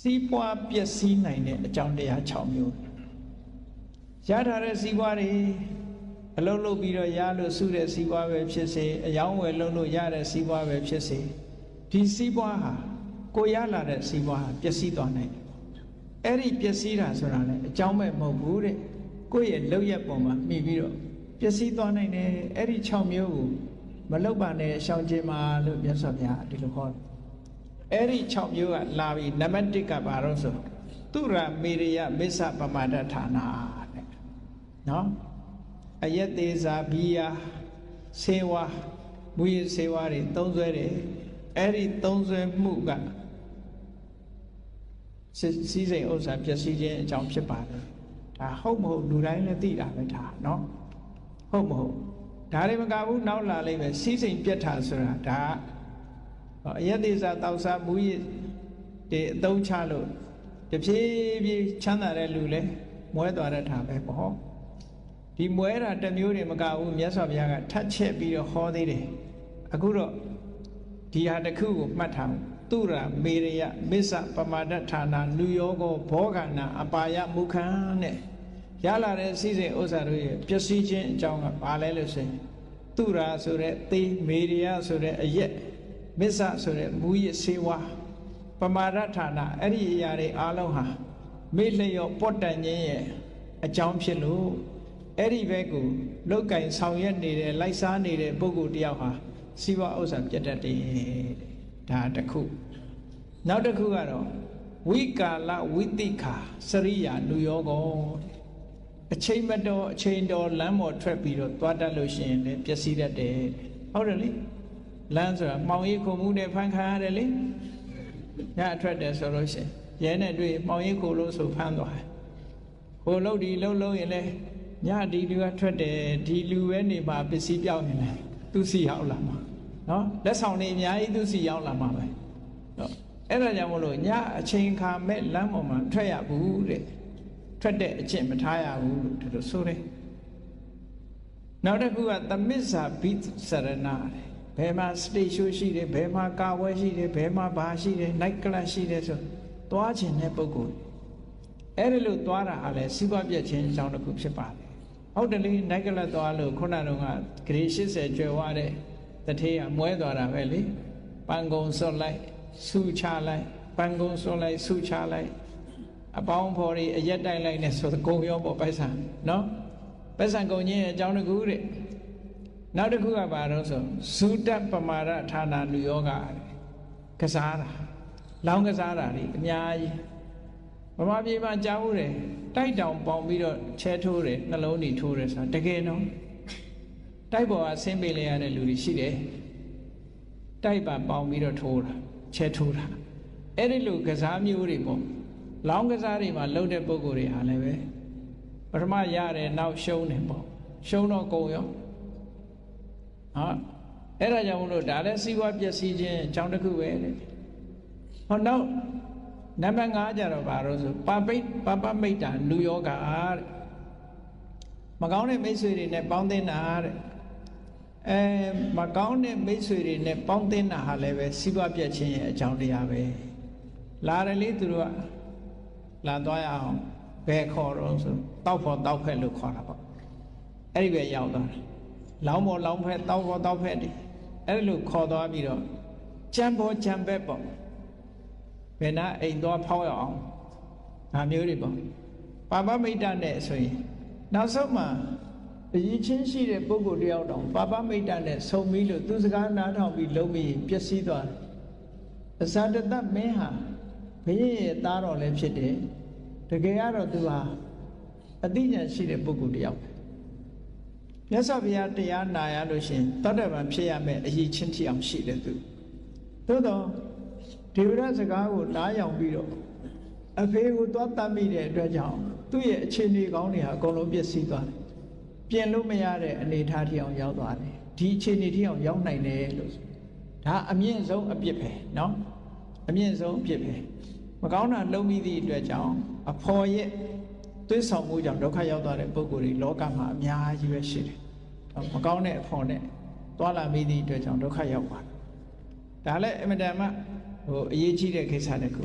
စီးပွားပျက်စီးနိုင်တဲ့အကြောင်းတရား6မျိုးရထားတဲ့စီးပွားတွေအလုံးလုံးပြီးတော့ရလို့စုတဲ့စီးပွားပဲဖြစ်စေအယောင်းဝယ်လုံးလို့ရတဲ့စီးပွားပဲဖြစ်စေဒီစီးပွားဟာကိုရလာတဲ့စီးပွားဟာပျက်စီးသွားနိုင်တယ်အဲ့ဒီပျက်စီးတာဆိုတာလည်းအကြောင်းမဲ့မဟုတ်ဘူးတဲ့ကိုယ့်ရဲ့လောက်ရက်ပုံမှာမိပြီးတော့ပျက်စီးသွားနိုင်တယ်အဲ့ဒီ6မျိုးကိုမလောက်ပါနဲ့ရှောင်ကျင်ပါလို့မြတ်စွာဘုရားဒီလိုဟောတယ် အဲ့ဒီ6မျိုးကလာပြီးနံပါတ်1ကဘာလို့ဆိုသူရမေရိယမစ္ဆပမာဒဌာနာတဲ့နော်အယက်သေးစာဘီယာဆေဝါမူရဆေဝါတွေသုံးဆွဲတယ်အဲ့ဒီသုံးဆွဲမှုကစီးစိမ်ဥစ္စာပျက်စီးခြင်းအကြောင်းဖြစ်ပါတယ်ဒါဟုတ်မဟုတ်လူတိုင်းလည်းသိတာပဲဒါနော်ဟုတ်မဟုတ်ဒါတွေမကဘူးနောက်လာလိမ့်မယ်စီးစိမ်ပြက်တာဆိုတာဒါ အယက်သေးစာတောက်စားမူရတွေအသုံးချလို့တဖြည်းဖြည်းချမ်းသာတဲ့လူလဲမွဲသွားတဲ့ထာပဲပေါ့ဒီမွဲတာတစ်မျိုးတွေမကဘူးမြတ်စွာဘုရားကထတ်ချက်ပြီးတော့ဟောသေးတယ်အခုတော့ဒီဟာတစ်ခုကိုမှတ်ထားသူရမေရယမစ္ဆပမာဒဌာနာလူယောဂောဘောဂနာအပါယမုခံနဲ့ရလာတဲ့စီစဉ်ဥစ္စာတို့ရဲ့ပျက်စီးခြင်းအကြောင်းကဘာလဲလို့ဆိုရင်သူရာဆိုတဲ့သေမေရယဆိုတဲ့အရက် မစ္ဆဆိုတဲ့မူရစေဝါပမာဒဌာနာအဲ့ဒီအရာတွေအားလုံးဟာမေ့လျော့ပော့တန်ခြင်းရဲ့အကြောင်းဖြစ်လို့အဲ့ဒီဘက်ကိုလောက်ကင်ဆောင်ရွက်နေတဲ့လိုက်စားနေတဲ့ပုဂ္ဂိုလ်တယောက်ဟာစီးပွားဥစ္စာပြတ်တတ်တယ်ဒါတစ်ခုနောက်တစ်ခုကတော့ဝိကာလဝိတိခာစရိယာလူယောကောအချိန်မတော်အချိန်တော်လမ်းပေါ်ထွက်ပြီးတော့သွားတတ်လို့ရှိရင်လည်းပျက်စီးတတ်တယ်ဟုတ်တယ်လေ လမ်းဆိုတာမှောင်ရိပ်ခုံမှုနဲ့ဖန်ခံရတယ်လေညအထွက်တယ်ဆိုလို့ရှိရင်ရဲနဲ့တွေ့မှောင်ရိပ်ခုလို့ဆိုဖမ်းသွားတယ်ဟိုလှုပ်ဒီလှုပ်လို့ရင်လည်းညဒီလူကထွက်တယ်ဒီလူပဲနေမှာပစ္စည်းပြောင်းနေတယ်သူစီရောက်လာမှာနော်လက်ဆောင်တွေအများကြီးသူစီရောက်လာမှာပဲနော်အဲ့ဒါကြောင့်မလို့ညအချိန်ခါမဲ့လမ်းပေါ်မှာထွက်ရဘူးတဲ့ထွက်တဲ့အကျင့်မထားရဘူးလို့ဒီလိုဆိုတယ်နောက်တစ်ခုကသမစ္ဆာဘိစရဏတဲ့ ဘယ်မှာစတေရှိုးရှိတယ်ဘယ်မှာကာဝဲရှိတယ်ဘယ်မှာဘာရှိတယ်နိုက်ကလပ်ရှိတယ်ဆိုသွားခြင်းတဲ့ပုဂ္ဂိုလ်အဲ့ဒီလိုသွားတာဟာလဲစီးပွားပြည့်ခြင်းအကြောင်းတစ်ခုဖြစ်ပါတယ်ဟုတ်တယ်လေနိုက်ကလပ်သွားလို့ခုနတုန်းကဂရေ80ကျွယ်ဝတဲ့တထေးကမွဲသွားတာပဲလေပန်ကုံစွတ်လိုက်ဆူချလိုက်ပန်ကုံစွတ်လိုက်ဆူချလိုက်အပေါင်းဖော်တွေအရက်တိုက်လိုက်နဲ့ဆိုကုံရောပေါ့ပိုက်ဆံနော်ပိုက်ဆံကုံချင်းအကြောင်းတစ်ခုတဲ့ နောက်တစ်ခုကဘာလို့ဆိုဇုတပမာရဌာနာလူယောဂကစားတာလောင်းကစားတာတွေအများကြီးဗမာပြည်မှာကြားဦးတယ်တိုက်တောင်ပေါင်ပြီးတော့ချဲထိုးတယ်နှလုံးတွေထိုးတယ်ဆိုတာတကယ်နော်တိုက်ပေါ်ကဆင်းပေးလိုက်ရတဲ့လူတွေရှိတယ်တိုက်ပါပေါင်ပြီးတော့ထိုးတာချဲထိုးတာအဲ့ဒီလိုကစားမျိုးတွေပေါ့လောင်းကစားတွေမှာလှုပ်တဲ့ပုံကိုယ်တွေဟာလည်းပဲပထမရတယ်နောက်ရှုံးတယ်ပေါ့ရှုံးတော့ကုန်ရော ဟာအဲ့ဒါကြောင့်မလို့ဒါလည်းစီးပွားပျက်စီးခြင်းအကြောင်းတစ်ခုပဲတဲ့ဟောနောက်နံပါတ်5ကျတော့ဘာလို့ဆိုပါပိတ်ပပမိတ်တာလူယောဂတဲ့မကောင်းတဲ့မိတ်ဆွေတွေနဲ့ပေါင်းသင်းတာတဲ့အဲမကောင်းတဲ့မိတ်ဆွေတွေနဲ့ပေါင်းသင်းတာဟာလည်းပဲစီးပွားပြတ်ခြင်းရဲ့အကြောင်းတရားပဲလာတယ်လေသူတို့ကလာသွားရအောင်ဘယ်ခေါ်တော့ဆိုတောက်ဖို့တောက်ဖက်လို့ခေါ်တာပေါ့အဲ့ဒီပဲရောက်သွားတယ် လောင်းပေါ်လောင်းဖက်တောက်ဖို့တောက်ဖက်ဒီအဲ့ဒီလိုခေါ်သွားပြီးတော့ကြံပေါ်ကြံဘက်ပေါ့ဘယ်နာအိမ်သွားဖောက်ရအောင်ဒါမျိုးတွေပေါ့ပါပမိတ်တနဲ့ဆိုရင်နောက်ဆုံးမှာအရင်ချင်းရှိတဲ့ပုဂ္ဂိုလ်တယောက်တောင်ပါပမိတ်တနဲ့ဆုံပြီးလို့သူစကားနားထောင်ပြီးလုံးပြီးပျက်စီးသွားတယ်အဇာတတမင်းဟာဘုရင်ရဲ့သားတော်လည်းဖြစ်တယ်တကယ်ကတော့သူဟာအသိဉာဏ်ရှိတဲ့ပုဂ္ဂိုလ်တယောက် မြတ်စွာဘုရားတရားနာရလို့ရှင်တတ္တဗံဖြစ်ရမယ်အရေးချင်းထီအောင်ရှိတယ်သူသို့တော့ဒေဝရစကားကိုနားယောင်ပြီးတော့အဖေကိုသွားတတ်မိတဲ့အတွက်ကြောင့်သူ့ရဲ့အခြေအနေကောင်းတွေဟာအကုန်လုံးပျက်စီးသွားတယ်ပြင်လို့မရတဲ့အနေအထားထိအောင်ရောက်သွားတယ်ဒီအခြေအနေထိအောင်ရောက်နိုင်တယ်လို့ဒါအမြင့်ဆုံးအပြစ်ပဲเนาะအမြင့်ဆုံးအပြစ်ပဲမကောင်းတာလုံးပြီးသည့်အတွက်ကြောင့်အဖော်ရဲ့ သွေးဆောင်မှုကြောင့်ဒုက္ခရောက်သွားတဲ့ပုဂ္ဂိုလ်တွေလောကမှာအများကြီးပဲရှိတယ်မကောင်းတဲ့အဖော်နဲ့တွာလာမိသည့်အတွက်ကြောင့်ဒုက္ခရောက်ပါတယ်ဒါလည်းအမတန်မှဟိုအရေးကြီးတဲ့ကိစ္စတစ်ခု